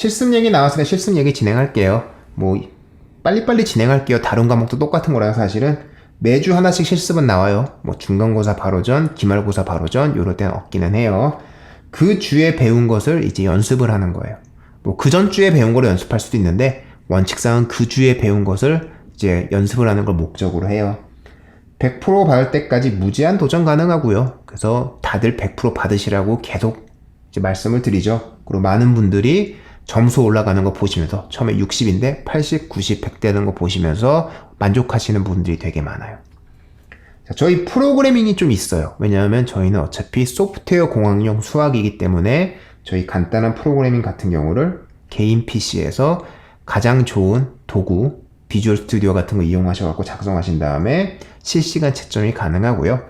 실습 얘기 나왔으니까 실습 얘기 진행할게요. 뭐 빨리빨리 진행할게요. 다른 과목도 똑같은 거라서 사실은 매주 하나씩 실습은 나와요. 뭐 중간고사 바로 전, 기말고사 바로 전 요럴 때는 없기는 해요. 그 주에 배운 것을 이제 연습을 하는 거예요. 뭐 그 전 주에 배운 거를 연습할 수도 있는데 원칙상은 그 주에 배운 것을 이제 연습을 하는 걸 목적으로 해요. 100% 받을 때까지 무제한 도전 가능하고요. 그래서 다들 100% 받으시라고 계속 이제 말씀을 드리죠. 그리고 많은 분들이 점수 올라가는 거 보시면서 처음에 60인데 80, 90, 100 되는 거 보시면서 만족하시는 분들이 되게 많아요. 자, 저희 프로그래밍이 좀 있어요. 왜냐하면 저희는 어차피 소프트웨어 공학용 수학이기 때문에 저희 간단한 프로그래밍 같은 경우를 개인 PC에서 가장 좋은 도구, 비주얼 스튜디오 같은 거 이용하셔갖고 작성하신 다음에 실시간 채점이 가능하고요.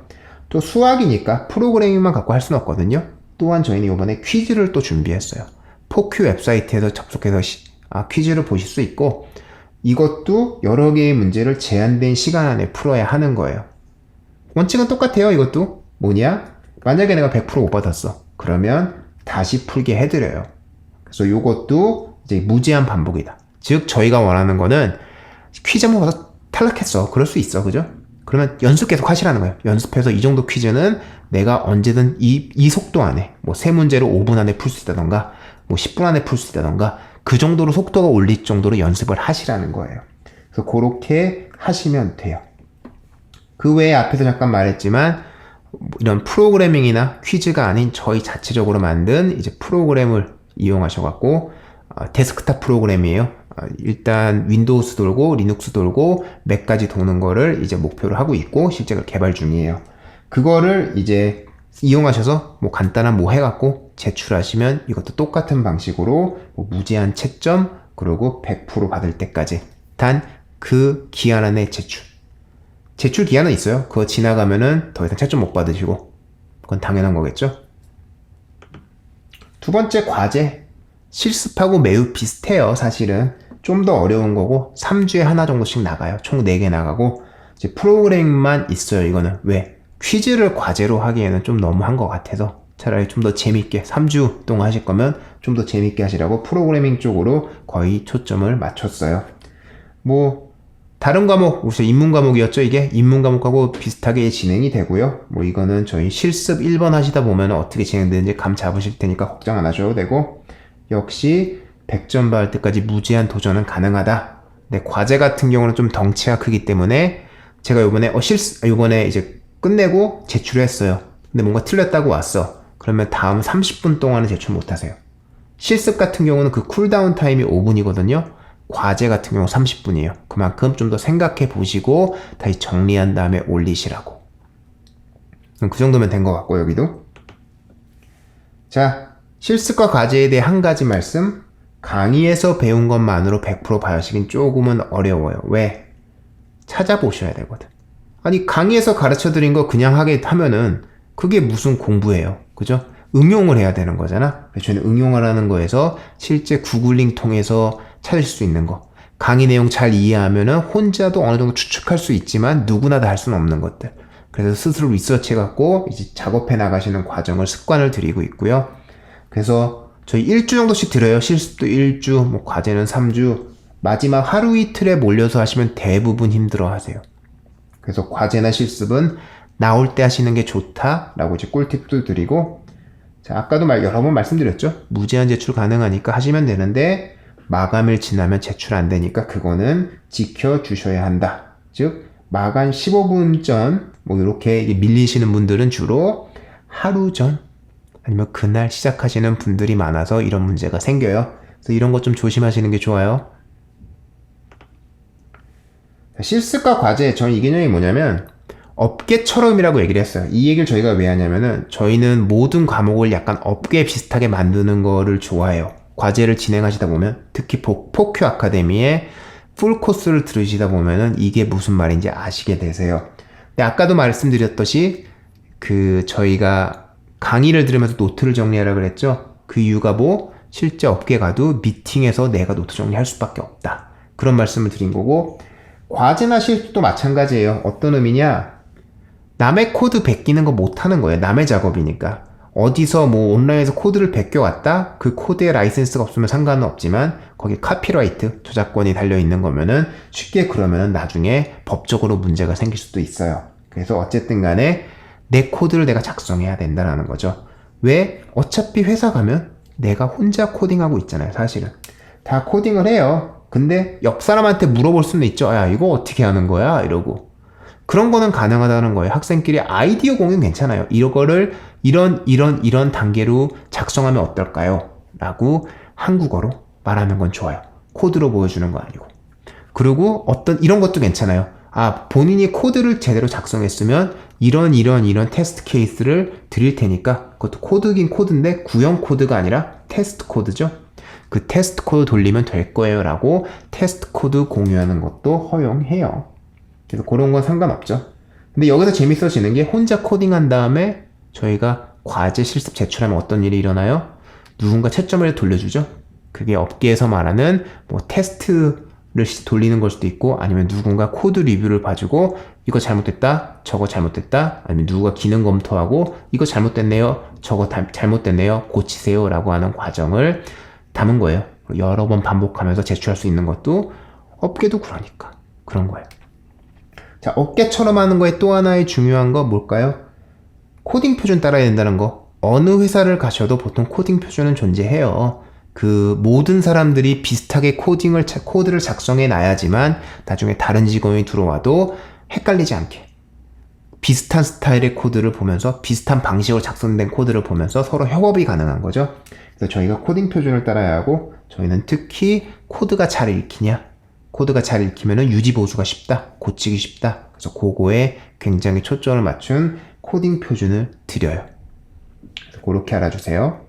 또 수학이니까 프로그래밍만 갖고 할 수는 없거든요. 또한 저희는 이번에 퀴즈를 또 준비했어요. 포큐 웹사이트에서 접속해서 시- 아, 퀴즈를 보실 수 있고 이것도 여러 개의 문제를 제한된 시간 안에 풀어야 하는 거예요. 원칙은 똑같아요, 이것도. 뭐냐? 만약에 내가 100%못 받았어. 그러면 다시 풀게 해드려요. 그래서 이것도 이제 무제한 반복이다. 즉, 저희가 원하는 거는 퀴즈 한번 봐서 탈락했어. 그럴 수 있어. 그죠? 그러면 연습 계속 하시라는 거예요. 연습해서 이 정도 퀴즈는 내가 언제든 이, 이 속도 안에, 뭐 세 문제를 5분 안에 풀 수 있다던가, 뭐 10분 안에 풀 수 있다던가, 그 정도로 속도가 올릴 정도로 연습을 하시라는 거예요. 그래서 그렇게 하시면 돼요. 그 외에 앞에서 잠깐 말했지만 뭐 이런 프로그래밍이나 퀴즈가 아닌 저희 자체적으로 만든 이제 프로그램을 이용하셔갖고 어, 데스크탑 프로그램이에요. 어, 일단 윈도우스 돌고 리눅스 돌고 맥까지 도는 거를 이제 목표로 하고 있고 실제로 개발 중이에요. 그거를 이제 이용하셔서 뭐 간단한 뭐 해갖고 제출하시면 이것도 똑같은 방식으로 뭐 무제한 채점 그리고 100% 받을 때까지 단 그 기한 안에 제출. 제출 기한은 있어요. 그거 지나가면은 더 이상 채점 못 받으시고 그건 당연한 거겠죠. 두 번째 과제 실습하고 매우 비슷해요. 사실은 좀 더 어려운 거고 3주에 하나 정도씩 나가요. 총 4개 나가고 이제 프로그램만 있어요. 이거는 왜 퀴즈를 과제로 하기에는 좀 너무한 것 같아서 차라리 좀 더 재밌게 3주 동안 하실 거면 좀 더 재밌게 하시라고 프로그래밍 쪽으로 거의 초점을 맞췄어요. 뭐 다른 과목, 우선 인문 과목이었죠, 이게? 인문 과목하고 비슷하게 진행이 되고요. 뭐 이거는 저희 실습 1번 하시다 보면 어떻게 진행되는지 감 잡으실 테니까 걱정 안 하셔도 되고, 역시 100점 받을 때까지 무제한 도전은 가능하다. 네, 과제 같은 경우는 좀 덩치가 크기 때문에 제가 요번에, 어, 실습, 아, 요번에 이제 끝내고 제출을 했어요. 근데 뭔가 틀렸다고 왔어. 그러면 다음 30분 동안은 제출 못 하세요. 실습 같은 경우는 그 쿨다운 타임이 5분이거든요. 과제 같은 경우 30분이에요. 그만큼 좀 더 생각해 보시고 다시 정리한 다음에 올리시라고. 그 정도면 된 것 같고 여기도. 자, 실습과 과제에 대해 한 가지 말씀. 강의에서 배운 것만으로 100% 봐시긴 조금은 어려워요. 왜? 찾아보셔야 되거든. 아니 강의에서 가르쳐 드린 거 그냥 하게 하면은 그게 무슨 공부예요. 그죠? 응용을 해야 되는 거잖아. 저는 응용하라는 거에서 실제 구글링 통해서 찾을 수 있는 거. 강의 내용 잘 이해하면은 혼자도 어느 정도 추측할 수 있지만 누구나 다 할 수는 없는 것들. 그래서 스스로 리서치 해갖고 이제 작업해 나가시는 과정을 습관을 들이고 있고요. 그래서 저희 1주 정도씩 들어요. 실습도 1주, 뭐 과제는 3주. 마지막 하루 이틀에 몰려서 하시면 대부분 힘들어 하세요. 그래서 과제나 실습은 나올 때 하시는 게 좋다라고 이제 꿀팁도 드리고 자, 아까도 말, 여러 번 말씀드렸죠. 무제한 제출 가능하니까 하시면 되는데 마감일 지나면 제출 안 되니까 그거는 지켜 주셔야 한다. 즉 마감 15분 전 뭐 이렇게 밀리시는 분들은 주로 하루 전 아니면 그날 시작하시는 분들이 많아서 이런 문제가 생겨요. 그래서 이런 것 좀 조심하시는 게 좋아요. 실습과 과제, 저는 이 개념이 뭐냐면, 업계처럼이라고 얘기를 했어요. 이 얘기를 저희가 왜 하냐면은, 저희는 모든 과목을 약간 업계 비슷하게 만드는 거를 좋아해요. 과제를 진행하시다 보면, 특히 포, 포큐 아카데미의 풀 코스를 들으시다 보면은, 이게 무슨 말인지 아시게 되세요. 근데 아까도 말씀드렸듯이, 그, 저희가 강의를 들으면서 노트를 정리하라 그랬죠? 그 이유가 뭐, 실제 업계 가도 미팅에서 내가 노트 정리할 수밖에 없다. 그런 말씀을 드린 거고, 과제나 실습도 마찬가지예요. 어떤 의미냐? 남의 코드 베끼는 거 못하는 거예요. 남의 작업이니까. 어디서 뭐 온라인에서 코드를 베껴왔다? 그 코드에 라이센스가 없으면 상관은 없지만 거기 카피라이트 저작권이 달려 있는 거면은 쉽게 그러면은 나중에 법적으로 문제가 생길 수도 있어요. 그래서 어쨌든 간에 내 코드를 내가 작성해야 된다라는 거죠. 왜? 어차피 회사 가면 내가 혼자 코딩하고 있잖아요, 사실은. 다 코딩을 해요. 근데 옆 사람한테 물어볼 수는 있죠. 야, 이거 어떻게 하는 거야? 이러고. 그런 거는 가능하다는 거예요. 학생끼리 아이디어 공유 괜찮아요. 이거를 이런 이런 이런 단계로 작성하면 어떨까요? 라고 한국어로 말하는 건 좋아요. 코드로 보여주는 거 아니고. 그리고 어떤 이런 것도 괜찮아요. 아, 본인이 코드를 제대로 작성했으면 이런 이런 이런 테스트 케이스를 드릴 테니까 그것도 코드긴 코드인데 구형 코드가 아니라 테스트 코드죠. 그 테스트 코드 돌리면 될 거예요 라고 테스트 코드 공유하는 것도 허용해요. 그래서 그런 건 상관없죠. 근데 여기서 재밌어지는 게 혼자 코딩한 다음에 저희가 과제 실습 제출하면 어떤 일이 일어나요? 누군가 채점을 돌려주죠. 그게 업계에서 말하는 뭐 테스트를 시- 돌리는 걸 수도 있고 아니면 누군가 코드 리뷰를 봐주고 이거 잘못됐다, 저거 잘못됐다, 아니면 누가 기능 검토하고 이거 잘못됐네요, 저거 다- 잘못됐네요, 고치세요 라고 하는 과정을 담은 거예요. 여러 번 반복하면서 제출할 수 있는 것도 업계도 그러니까 그런 거예요. 자, 업계처럼 하는 거에 또 하나의 중요한 거 뭘까요? 코딩 표준 따라야 된다는 거. 어느 회사를 가셔도 보통 코딩 표준은 존재해요. 그 모든 사람들이 비슷하게 코딩을 자- 코드를 작성해 놔야지만 나중에 다른 직원이 들어와도 헷갈리지 않게 비슷한 스타일의 코드를 보면서 비슷한 방식으로 작성된 코드를 보면서 서로 협업이 가능한 거죠. 그래서 저희가 코딩 표준을 따라야 하고 저희는 특히 코드가 잘 읽히냐? 코드가 잘 읽히면 유지 보수가 쉽다 고치기 쉽다. 그래서 그거에 굉장히 초점을 맞춘 코딩 표준을 드려요. 그래서 그렇게 알아주세요